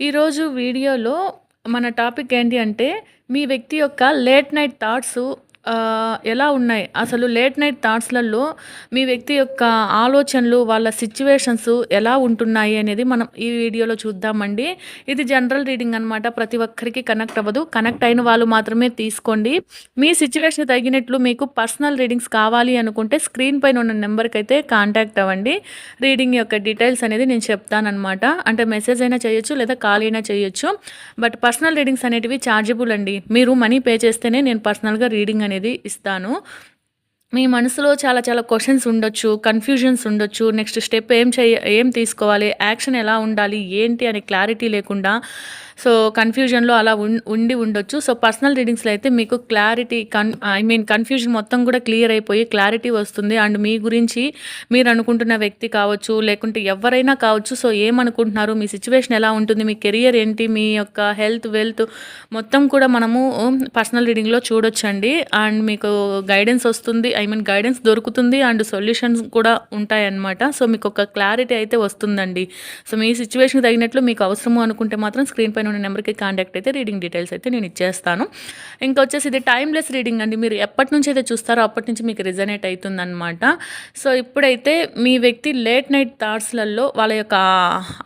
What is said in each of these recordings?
ఈరోజు వీడియోలో మన టాపిక్ ఏంటి అంటే మీ వ్యక్తి యొక్క లేట్ నైట్ థాట్స్ ఎలా ఉన్నాయి? అసలు లేట్ నైట్ థాట్స్లలో మీ వ్యక్తి యొక్క ఆలోచనలు వాళ్ళ సిచ్యువేషన్స్ ఎలా ఉంటున్నాయి అనేది మనం ఈ వీడియోలో చూద్దామండి. ఇది జనరల్ రీడింగ్ అనమాట ప్రతి ఒక్కరికి కనెక్ట్ అవ్వదు. కనెక్ట్ అయిన వాళ్ళు మాత్రమే తీసుకోండి. మీ సిచ్యువేషన్ తగినట్లు మీకు పర్సనల్ రీడింగ్స్ కావాలి అనుకుంటే స్క్రీన్ పైన ఉన్న నెంబర్కి అయితే కాంటాక్ట్ అవ్వండి. రీడింగ్ యొక్క డీటెయిల్స్ అనేది నేను చెప్తానమాట అంటే మెసేజ్ అయినా చేయొచ్చు లేదా కాల్ అయినా చేయొచ్చు. బట్ పర్సనల్ రీడింగ్స్ అనేటివి ఛార్జబుల్ అండి. మీరు మనీ పే చేస్తేనే నేను పర్సనల్గా రీడింగ్ అనేది ఇస్తాను. మీ మనసులో చాలా చాలా క్వశ్చన్స్ ఉండొచ్చు కన్ఫ్యూజన్స్ ఉండొచ్చు. నెక్స్ట్ స్టెప్ ఏం చేయ ఏం తీసుకోవాలి? యాక్షన్ ఎలా ఉండాలి? ఏంటి అని క్లారిటీ లేకుండా సో కన్ఫ్యూజన్లో అలా ఉండి ఉండొచ్చు. సో పర్సనల్ రీడింగ్స్లో అయితే మీకు క్లారిటీ కన్ ఐ మీన్ కన్ఫ్యూజన్ మొత్తం కూడా క్లియర్ అయిపోయి క్లారిటీ వస్తుంది. అండ్ మీ గురించి మీరు అనుకుంటున్న వ్యక్తి కావచ్చు లేకుంటే ఎవరైనా కావచ్చు సో ఏమనుకుంటున్నారు? మీ సిచ్యువేషన్ ఎలా ఉంటుంది? మీ కెరియర్ ఏంటి? మీ యొక్క హెల్త్ వెల్త్ మొత్తం కూడా మనము పర్సనల్ రీడింగ్లో చూడొచ్చండి. అండ్ మీకు గైడెన్స్ వస్తుంది. ఐ మీన్ గైడెన్స్ దొరుకుతుంది అండ్ సొల్యూషన్స్ కూడా ఉంటాయన్నమాట. సో మీకు ఒక క్లారిటీ అయితే వస్తుందండి. సో మీ సిచ్యువేషన్కి తగినట్లు మీకు అవసరము అనుకుంటే మాత్రం స్క్రీన్ పైన ఉన్న నెంబర్కి కాంటాక్ట్ అయితే రీడింగ్ డీటెయిల్స్ అయితే నేను ఇచ్చేస్తాను. ఇంకా వచ్చేసి ఇది టైమ్లెస్ రీడింగ్ అండి. మీరు ఎప్పటి నుంచి అయితే చూస్తారో అప్పటి నుంచి మీకు రిజనేట్ అవుతుందన్నమాట సో ఇప్పుడైతే మీ వ్యక్తి లేట్ నైట్ థాట్స్లలో వాళ్ళ యొక్క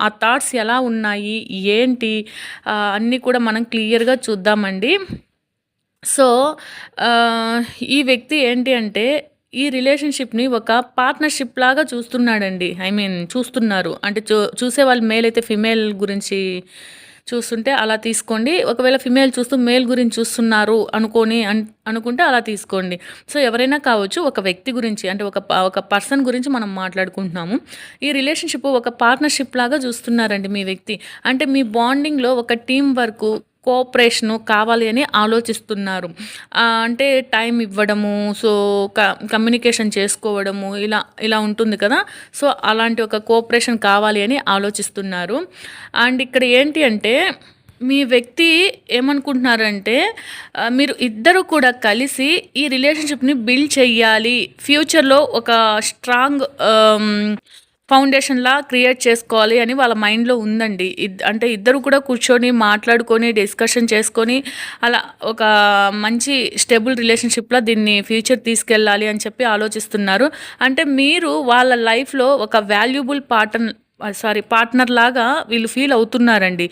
ఆ థాట్స్ ఎలా ఉన్నాయి ఏంటి అన్నీ కూడా మనం క్లియర్గా చూద్దామండి. సో ఈ వ్యక్తి ఏంటి అంటే ఈ రిలేషన్షిప్ని ఒక పార్ట్నర్షిప్ లాగా చూస్తున్నాడండి. ఐ మీన్ చూస్తున్నారు. అంటే చూ చూసే వాళ్ళు మేల్ అయితే ఫిమేల్ గురించి చూస్తుంటే అలా తీసుకోండి. ఒకవేళ ఫిమేల్ చూస్తూ మేల్ గురించి చూస్తున్నారు అనుకొని అనుకుంటే అలా తీసుకోండి. సో ఎవరైనా కావచ్చు ఒక వ్యక్తి గురించి అంటే ఒక ఒక పర్సన్ గురించి మనం మాట్లాడుకుంటున్నాము. ఈ రిలేషన్షిప్ ఒక పార్ట్నర్షిప్ లాగా చూస్తున్నారండి మీ వ్యక్తి. అంటే మీ బాండింగ్లో ఒక టీం వర్క్ కోఆపరేషను కావాలి అని ఆలోచిస్తున్నారు. అంటే టైం ఇవ్వడము సో కమ్యూనికేషన్ చేసుకోవడము ఇలా ఇలా ఉంటుంది కదా. సో అలాంటి ఒక కోఆపరేషన్ కావాలి అని ఆలోచిస్తున్నారు. అండ్ ఇక్కడ ఏంటి అంటే మీ వ్యక్తి ఏమనుకుంటున్నారంటే మీరు ఇద్దరు కూడా కలిసి ఈ రిలేషన్షిప్ని బిల్డ్ చేయాలి ఫ్యూచర్లో ఒక స్ట్రాంగ్ ఫౌండేషన్లా క్రియేట్ చేసుకోవాలి అని వాళ్ళ మైండ్లో ఉందండి. అంటే ఇద్దరు కూడా కూర్చొని మాట్లాడుకొని డిస్కషన్ చేసుకొని అలా ఒక మంచి స్టేబుల్ రిలేషన్షిప్లో దీన్ని ఫ్యూచర్ తీసుకెళ్ళాలి అని చెప్పి ఆలోచిస్తున్నారు. అంటే మీరు వాళ్ళ లైఫ్లో ఒక వాల్యుబుల్ పార్టన్ సారీ పార్ట్నర్ లాగా వీళ్ళు ఫీల్ అవుతున్నారండి.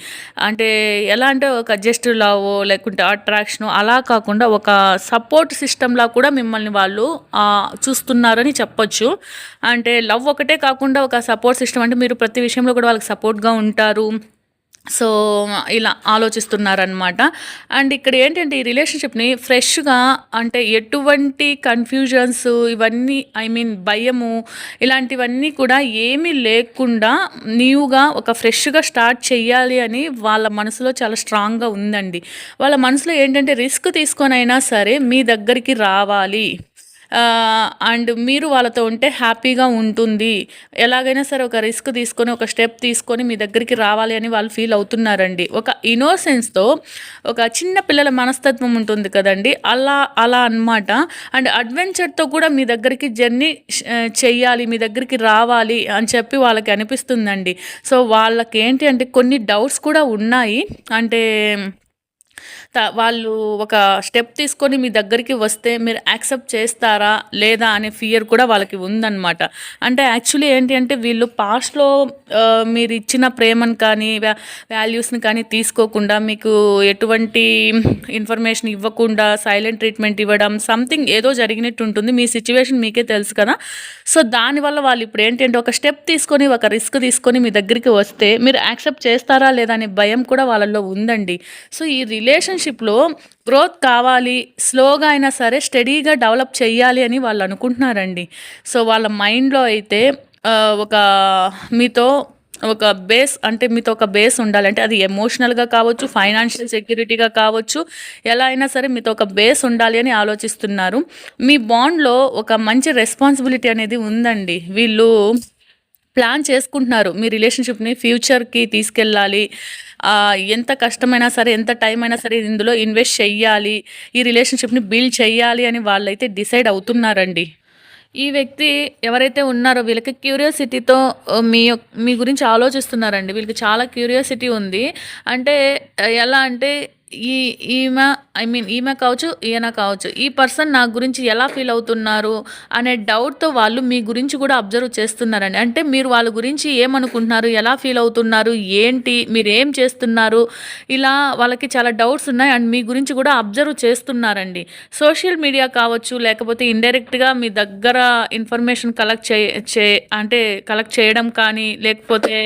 అంటే ఎలా అంటే ఒక జస్ట్ లవ్ లేకుంటే అట్రాక్షన్ అలా కాకుండా ఒక సపోర్ట్ సిస్టంలా కూడా మిమ్మల్ని వాళ్ళు చూస్తున్నారని చెప్పొచ్చు. అంటే లవ్ ఒకటే కాకుండా ఒక సపోర్ట్ సిస్టమ్ అంటే మీరు ప్రతి విషయంలో కూడా వాళ్ళకి సపోర్ట్గా ఉంటారు. సో ఇలా ఆలోచిస్తున్నారనమాట అండ్ ఇక్కడ ఏంటంటే ఈ రిలేషన్షిప్ని ఫ్రెష్గా అంటే ఎటువంటి కన్ఫ్యూజన్స్ ఇవన్నీ ఐ మీన్ భయము ఇలాంటివన్నీ కూడా ఏమీ లేకుండా న్యూగా ఒక ఫ్రెష్గా స్టార్ట్ చేయాలి అని వాళ్ళ మనసులో చాలా స్ట్రాంగ్గా ఉందండి. వాళ్ళ మనసులో ఏంటంటే రిస్క్ తీసుకొని అయినా సరే మీ దగ్గరికి రావాలి. అండ్ మీరు వాళ్ళతో ఉంటే హ్యాపీగా ఉంటుంది. ఎలాగైనా సరే ఒక రిస్క్ తీసుకొని ఒక స్టెప్ తీసుకొని మీ దగ్గరికి రావాలి అని వాళ్ళు ఫీల్ అవుతున్నారండి. ఒక ఇన్నోసెన్స్తో ఒక చిన్న పిల్లల మనస్తత్వం ఉంటుంది కదండి. అలా అలా అనమాట అండ్ అడ్వెంచర్తో కూడా మీ దగ్గరికి జర్నీ చెయ్యాలి మీ దగ్గరికి రావాలి అని చెప్పి వాళ్ళకి అనిపిస్తుందండి. సో వాళ్ళకి ఏంటి అంటే కొన్ని డౌట్స్ కూడా ఉన్నాయి. అంటే వాళ్ళు ఒక స్టెప్ తీసుకొని మీ దగ్గరికి వస్తే మీరు యాక్సెప్ట్ చేస్తారా లేదా అనే ఫియర్ కూడా వాళ్ళకి ఉందన్నమాట. అంటే యాక్చువల్లీ ఏంటి అంటే వీళ్ళు పాస్ట్లో మీరు ఇచ్చిన ప్రేమను కానీ వాల్యూస్ని కానీ తీసుకోకుండా మీకు ఎటువంటి ఇన్ఫర్మేషన్ ఇవ్వకుండా సైలెంట్ ట్రీట్మెంట్ ఇవ్వడం సంథింగ్ ఏదో జరిగినట్టు ఉంటుంది. మీ సిచ్యువేషన్ మీకే తెలుసు కదా. సో దానివల్ల వాళ్ళు ఇప్పుడు ఏంటంటే ఒక స్టెప్ తీసుకొని ఒక రిస్క్ తీసుకొని మీ దగ్గరికి వస్తే మీరు యాక్సెప్ట్ చేస్తారా లేదా అనే భయం కూడా వాళ్ళల్లో ఉందండి. సో ఈ రిలే రిలేషన్షిప్లో గ్రోత్ కావాలి స్లోగా అయినా సరే స్టడీగా డెవలప్ చేయాలి అని వాళ్ళు అనుకుంటున్నారండి. సో వాళ్ళ మైండ్లో అయితే ఒక మీతో ఒక బేస్ అంటే మీతో ఒక బేస్ ఉండాలి. అంటే అది ఎమోషనల్గా కావచ్చు ఫైనాన్షియల్ సెక్యూరిటీగా కావచ్చు ఎలా అయినా సరే మీతో ఒక బేస్ ఉండాలి అని ఆలోచిస్తున్నారు. మీ బాండ్లో ఒక మంచి రెస్పాన్సిబిలిటీ అనేది ఉందండి. వీళ్ళు ప్లాన్ చేసుకుంటున్నారు. మీ రిలేషన్షిప్ని ఫ్యూచర్కి తీసుకెళ్ళాలి. ఎంత కష్టమైనా సరే ఎంత టైం అయినా సరే ఇందులో ఇన్వెస్ట్ చెయ్యాలి. ఈ రిలేషన్షిప్ని బిల్డ్ చెయ్యాలి అని వాళ్ళైతే డిసైడ్ అవుతున్నారండి. ఈ వ్యక్తి ఎవరైతే ఉన్నారో వీళ్ళకి క్యూరియాసిటీతో మీ మీ గురించి ఆలోచిస్తున్నారండి. వీళ్ళకి చాలా క్యూరియాసిటీ ఉంది. అంటే ఎలా అంటే ఈ ఈమె ఐ మీన్ ఈమె కావచ్చు ఈయన కావచ్చు ఈ పర్సన్ నా గురించి ఎలా ఫీల్ అవుతున్నారు అనే డౌట్తో వాళ్ళు మీ గురించి కూడా అబ్జర్వ్ చేస్తున్నారండి. అంటే మీరు వాళ్ళ గురించి ఏమనుకుంటున్నారు ఎలా ఫీల్ అవుతున్నారు ఏంటి మీరు ఏం చేస్తున్నారు ఇలా వాళ్ళకి చాలా డౌట్స్ ఉన్నాయి అండ్ మీ గురించి కూడా అబ్జర్వ్ చేస్తున్నారండి. సోషల్ మీడియా కావచ్చు లేకపోతే ఇండైరెక్ట్గా మీ దగ్గర ఇన్ఫర్మేషన్ కలెక్ట్ చే చే అంటే కలెక్ట్ చేయడం కానీ లేకపోతే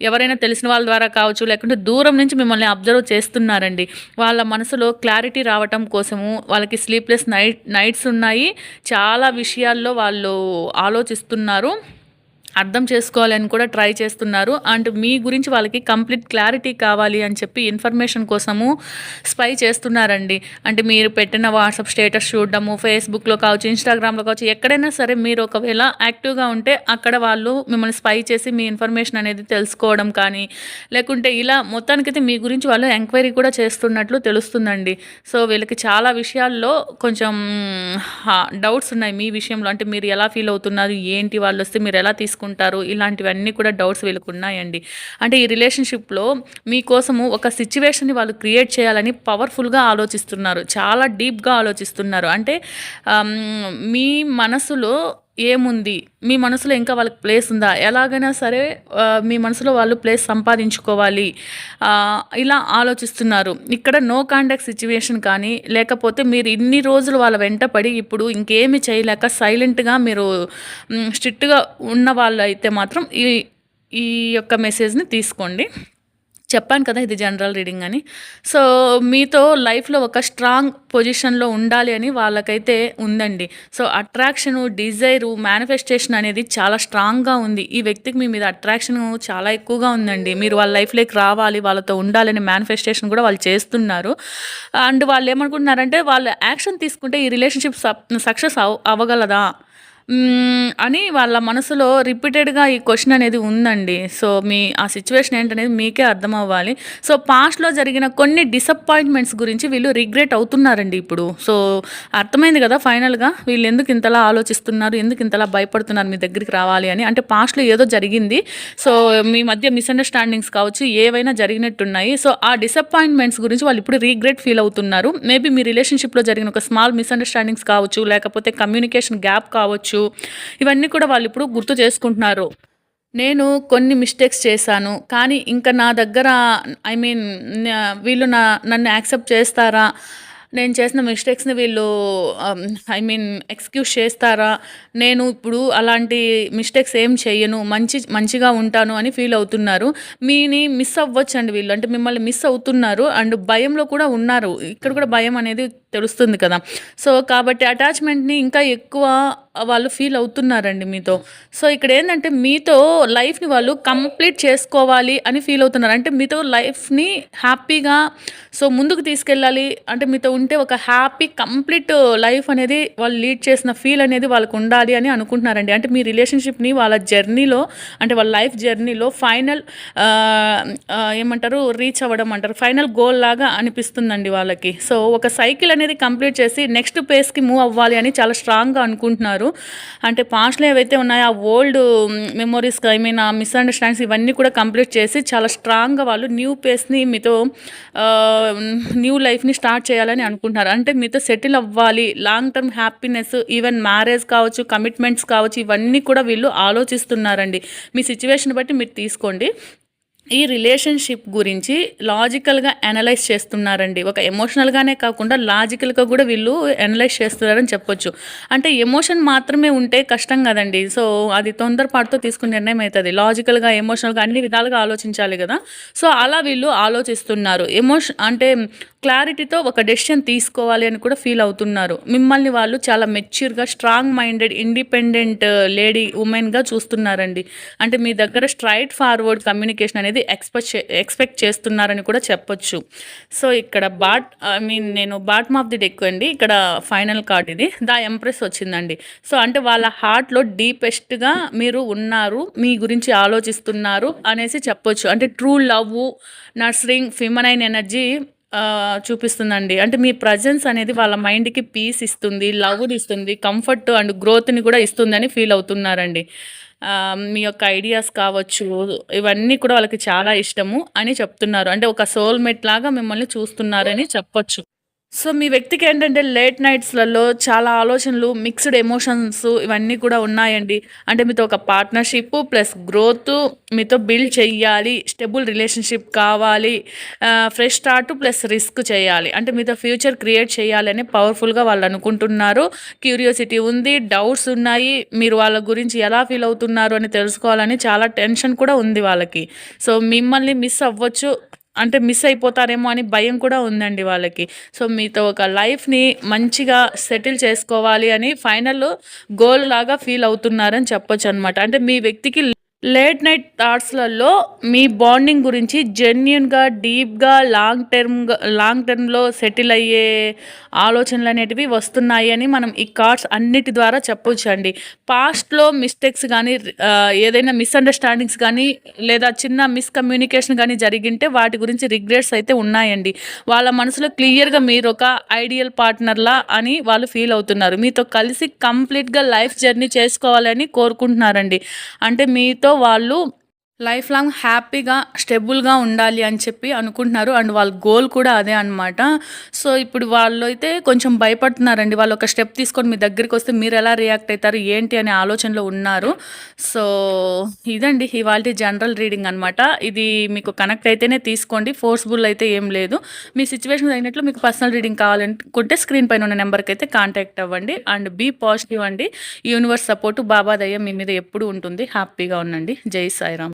ఎవరైనా తెలిసిన వాళ్ళ ద్వారా కావచ్చు లేకుంటే దూరం నుంచి మిమ్మల్ని అబ్జర్వ్ చేస్తున్నారండి. వాళ్ళ మనసులో క్లారిటీ రావటం కోసము వాళ్ళకి స్లీప్లెస్ నైట్ నైట్స్ ఉన్నాయి. చాలా విషయాల్లో వాళ్ళు ఆలోచిస్తున్నారు. అర్థం చేసుకోవాలని కూడా ట్రై చేస్తున్నారు. అండ్ మీ గురించి వాళ్ళకి కంప్లీట్ క్లారిటీ కావాలి అని చెప్పి ఇన్ఫర్మేషన్ కోసము స్పై చేస్తున్నారండి. అంటే మీరు పెట్టిన వాట్సాప్ స్టేటస్ చూడడము ఫేస్బుక్లో కావచ్చు ఇన్స్టాగ్రామ్లో కావచ్చు ఎక్కడైనా సరే మీరు ఒకవేళ యాక్టివ్గా ఉంటే అక్కడ వాళ్ళు మిమ్మల్ని స్పై చేసి మీ ఇన్ఫర్మేషన్ అనేది తెలుసుకోవడం కానీ లేకుంటే ఇలా మొత్తానికైతే మీ గురించి వాళ్ళు ఎంక్వైరీ కూడా చేస్తున్నట్లు తెలుస్తుందండి. సో వీళ్ళకి చాలా విషయాల్లో కొంచెం డౌట్స్ ఉన్నాయి మీ విషయంలో. అంటే మీరు ఎలా ఫీల్ అవుతున్నారు? ఏంటి? వాళ్ళు వస్తే మీరు ఎలా తీసుకుంటారు? ఇలాంటివన్నీ కూడా డౌట్స్ వీళ్ళకి ఉన్నాయండి. అంటే ఈ రిలేషన్షిప్లో మీకోసము ఒక సిచ్యువేషన్ని వాళ్ళు క్రియేట్ చేయాలని పవర్ఫుల్గా ఆలోచిస్తున్నారు. చాలా డీప్గా ఆలోచిస్తున్నారు. అంటే మీ మనసులో ఏముంది? మీ మనసులో ఇంకా వాళ్ళకి ప్లేస్ ఉందా? ఎలాగైనా సరే మీ మనసులో వాళ్ళు ప్లేస్ సంపాదించుకోవాలి. ఇలా ఆలోచిస్తున్నారు. ఇక్కడ నో కాంటాక్ట్ సిచ్యువేషన్ కానీ లేకపోతే మీరు ఇన్ని రోజులు వాళ్ళ వెంట పడి ఇప్పుడు ఇంకేమి చేయలేక సైలెంట్గా మీరు స్ట్రిక్ట్గా ఉన్న వాళ్ళు అయితే మాత్రం ఈ ఈ యొక్క మెసేజ్ని తీసుకోండి. చెప్పాను కదా ఇది జనరల్ రీడింగ్ అని. సో మీతో లైఫ్లో ఒక స్ట్రాంగ్ పొజిషన్లో ఉండాలి అని వాళ్ళకైతే ఉందండి. సో అట్రాక్షను డిజైరు మేనిఫెస్టేషన్ అనేది చాలా స్ట్రాంగ్గా ఉంది. ఈ వ్యక్తికి మీ మీద అట్రాక్షన్ చాలా ఎక్కువగా ఉందండి. మీరు వాళ్ళ లైఫ్లోకి రావాలి వాళ్ళతో ఉండాలని మేనిఫెస్టేషన్ కూడా వాళ్ళు చేస్తున్నారు. అండ్ వాళ్ళు ఏమనుకుంటున్నారంటే వాళ్ళు యాక్షన్ తీసుకుంటే ఈ రిలేషన్షిప్ సక్సెస్ అవ్ అవ్వగలదా? అని వాళ్ళ మనసులో రిపీటెడ్గా ఈ క్వశ్చన్ అనేది ఉందండి. సో మీ ఆ సిచ్యువేషన్ ఏంటనేది మీకే అర్థం అవ్వాలి సో పాస్ట్లో జరిగిన కొన్ని డిసప్పాయింట్మెంట్స్ గురించి వీళ్ళు రిగ్రెట్ అవుతున్నారండి ఇప్పుడు. సో అర్థమైంది కదా ఫైనల్గా? వీళ్ళు ఎందుకు ఇంతలా ఆలోచిస్తున్నారు? ఎందుకు ఇంతలా భయపడుతున్నారు మీ దగ్గరికి రావాలి అని? అంటే పాస్ట్లో ఏదో జరిగింది. సో మీ మధ్య మిస్అండర్స్టాండింగ్స్ కావచ్చు ఏవైనా జరిగినట్టున్నాయి. సో ఆ డిసప్పాయింట్మెంట్స్ గురించి వాళ్ళు ఇప్పుడు రీగ్రెట్ ఫీల్ అవుతున్నారు. మేబీ మీ రిలేషన్షిప్లో జరిగిన ఒక స్మాల్ మిస్అండర్స్టాండింగ్స్ కావచ్చు లేకపోతే కమ్యూనికేషన్ గ్యాప్ కావచ్చు ఇవన్నీ కూడా వాళ్ళు ఇప్పుడు గుర్తు చేసుకుంటున్నారు. నేను కొన్ని మిస్టేక్స్ చేశాను. కానీ ఇంకా నా దగ్గర ఐ మీన్ వీళ్ళు నా నన్ను యాక్సెప్ట్ చేస్తారా? నేను చేసిన మిస్టేక్స్ని వీళ్ళు ఐ మీన్ ఎక్స్క్యూజ్ చేస్తారా? నేను ఇప్పుడు అలాంటి మిస్టేక్స్ ఏం చెయ్యను మంచి మంచిగా ఉంటాను అని ఫీల్ అవుతున్నారు. మీని మిస్ అవ్వచ్చు అండి వీళ్ళు. అంటే మిమ్మల్ని మిస్ అవుతున్నారు. అండ్ భయంలో కూడా ఉన్నారు. ఇక్కడ కూడా భయం అనేది తెలుస్తుంది కదా. సో కాబట్టి అటాచ్మెంట్ని ఇంకా ఎక్కువ వాళ్ళు ఫీల్ అవుతున్నారండి మీతో. సో ఇక్కడ ఏంటంటే మీతో లైఫ్ని వాళ్ళు కంప్లీట్ చేసుకోవాలి అని ఫీల్ అవుతున్నారు. అంటే మీతో లైఫ్ని హ్యాపీగా సో ముందుకు తీసుకెళ్ళాలి. అంటే మీతో ఉంటే ఒక హ్యాపీ కంప్లీట్ లైఫ్ అనేది వాళ్ళు లీడ్ చేసిన ఫీల్ అనేది వాళ్ళకు ఉండాలి అని అనుకుంటున్నారండి. అంటే మీ రిలేషన్షిప్ని వాళ్ళ జర్నీలో అంటే వాళ్ళ లైఫ్ జర్నీలో ఫైనల్ ఏమంటారు రీచ్ అవ్వడం అంటారు. ఫైనల్ గోల్ లాగా అనిపిస్తుందండి వాళ్ళకి. సో ఒక సైకిల్ అనేది కంప్లీట్ చేసి నెక్స్ట్ పేస్కి మూవ్ అవ్వాలి అని చాలా స్ట్రాంగ్గా అనుకుంటున్నారు. అంటే పాస్ట్లో ఏవైతే ఉన్నాయో ఆ ఓల్డ్ మెమొరీస్ ఐ మీన్ ఆ మిస్అండర్స్టాండింగ్స్ ఇవన్నీ కూడా కంప్లీట్ చేసి చాలా స్ట్రాంగ్గా వాళ్ళు న్యూ పేస్ని మీతో న్యూ లైఫ్ని స్టార్ట్ చేయాలని అనుకుంటున్నారు. అంటే మీతో సెటిల్ అవ్వాలి long term happiness even marriage కావచ్చు కమిట్మెంట్స్ కావచ్చు ఇవన్నీ కూడా వీళ్ళు ఆలోచిస్తున్నారండి. మీ సిచ్యువేషన్ బట్టి మీరు తీసుకోండి. ఈ రిలేషన్షిప్ గురించి లాజికల్గా అనలైజ్ చేస్తున్నారండి. ఒక ఎమోషనల్గానే కాకుండా లాజికల్గా కూడా వీళ్ళు అనలైజ్ చేస్తున్నారని చెప్పొచ్చు. అంటే ఎమోషన్ మాత్రమే ఉంటే కష్టం కదండి. సో అది తొందరపాటుతో తీసుకునే నిర్ణయం అవుతుంది లాజికల్గా ఎమోషనల్గా అన్ని విధాలుగా ఆలోచించాలి కదా. సో అలా వీళ్ళు ఆలోచిస్తున్నారు. ఎమోషన్ అంటే క్లారిటీతో ఒక డెసిషన్ తీసుకోవాలి అని కూడా ఫీల్ అవుతున్నారు. మిమ్మల్ని వాళ్ళు చాలా మెచ్యూర్గా strong minded independent uh, lady ఉమెన్గా చూస్తున్నారండి. అంటే మీ దగ్గర స్ట్రైట్ ఫార్వర్డ్ కమ్యూనికేషన్ అనేది ఎక్స్పెక్ట్ ఎక్స్పెక్ట్ చేస్తున్నారని కూడా చెప్పొచ్చు. సో ఇక్కడ బాట్ ఐ మీన్ నేను బాటమ్ ఆఫ్ ది డెక్ అండి. ఇక్కడ ఫైనల్ కార్డ్ ఇది. ద ఎంప్రెస్ వచ్చిందండి. సో అంటే వాళ్ళ హార్ట్లో డీపెస్ట్గా మీరు ఉన్నారు మీ గురించి ఆలోచిస్తున్నారు అనేసి చెప్పొచ్చు. అంటే true love nurturing feminine energy చూపిస్తుందండి. అంటే మీ ప్రజెన్స్ అనేది వాళ్ళ మైండ్కి పీస్ ఇస్తుంది లవ్ ఇస్తుంది కంఫర్ట్ అండ్ గ్రోత్ని కూడా ఇస్తుందని ఫీల్ అవుతున్నారండి. మీ యొక్క ఐడియాస్ కావచ్చు ఇవన్నీ కూడా వాళ్ళకి చాలా ఇష్టము అని చెప్తున్నారు. అంటే ఒక సోల్మేట్ లాగా మిమ్మల్ని చూస్తున్నారని చెప్పొచ్చు. సో మీ వ్యక్తికి ఏంటంటే లేట్ నైట్స్లలో చాలా ఆలోచనలు మిక్స్డ్ ఎమోషన్స్ ఇవన్నీ కూడా ఉన్నాయండి. అంటే మీతో ఒక పార్ట్నర్షిప్ ప్లస్ గ్రోత్ మీతో బిల్డ్ చెయ్యాలి స్టెబుల్ రిలేషన్షిప్ కావాలి ఫ్రెష్ స్టార్ట్ ప్లస్ రిస్క్ చేయాలి. అంటే మీతో ఫ్యూచర్ క్రియేట్ చేయాలి అని పవర్ఫుల్గా వాళ్ళు అనుకుంటున్నారు. క్యూరియాసిటీ ఉంది డౌట్స్ ఉన్నాయి మీరు వాళ్ళ గురించి ఎలా ఫీల్ అవుతున్నారు అని తెలుసుకోవాలని చాలా టెన్షన్ కూడా ఉంది వాళ్ళకి. సో మిమ్మల్ని మిస్ అవ్వచ్చు. అంటే మిస్ అయిపోతారేమో అని భయం కూడా ఉందండి వాళ్ళకి. సో మీతో ఒక లైఫ్ని మంచిగా సెటిల్ చేసుకోవాలి అని ఫైనల్ గోల్ లాగా ఫీల్ అవుతున్నారని చెప్పొచ్చు అనమాట అంటే మీ వ్యక్తికి లేట్ నైట్ థాట్స్లలో మీ బాండింగ్ గురించి జెన్యున్గా డీప్గా లాంగ్ టర్మ్ లాంగ్ టర్మ్లో సెటిల్ అయ్యే ఆలోచనలు అనేటివి వస్తున్నాయి అని మనం ఈ కార్డ్స్ అన్నిటి ద్వారా చెప్పొచ్చండి. పాస్ట్లో మిస్టేక్స్ కానీ ఏదైనా మిస్అండర్స్టాండింగ్స్ కానీ లేదా చిన్న మిస్కమ్యూనికేషన్ కానీ జరిగింటే వాటి గురించి రిగ్రెట్స్ అయితే ఉన్నాయండి. వాళ్ళ మనసులో క్లియర్గా మీరు ఒక ఐడియల్ పార్ట్నర్లా అని వాళ్ళు ఫీల్ అవుతున్నారు. మీతో కలిసి కంప్లీట్గా లైఫ్ జర్నీ చేసుకోవాలని కోరుకుంటున్నారండి. అంటే మీతో వాళ్ళు లైఫ్ లాంగ్ హ్యాపీగా స్టెబుల్గా ఉండాలి అని చెప్పి అనుకుంటున్నారు. అండ్ వాళ్ళ గోల్ కూడా అదే అనమాట సో ఇప్పుడు వాళ్ళు అయితే కొంచెం భయపడుతున్నారండి. వాళ్ళు ఒక స్టెప్ తీసుకొని మీ దగ్గరికి వస్తే మీరు ఎలా రియాక్ట్ అవుతారు ఏంటి అనే ఆలోచనలో ఉన్నారు. సో ఇదండి ఇవాళ జనరల్ రీడింగ్ అనమాట ఇది మీకు కనెక్ట్ అయితేనే తీసుకోండి. ఫోర్స్ఫుల్ అయితే ఏం లేదు. మీ సిచ్యువేషన్ అయినట్లు మీకు పర్సనల్ రీడింగ్ కావాలనుకుంటే స్క్రీన్ పైన ఉన్న నెంబర్కి అయితే కాంటాక్ట్ అవ్వండి. అండ్ బీ పాజిటివ్ అండి. యూనివర్స్ సపోర్టు బాబా దయ్య మీ మీద ఎప్పుడు ఉంటుంది. హ్యాపీగా ఉండండి. జై సాయిరామ్.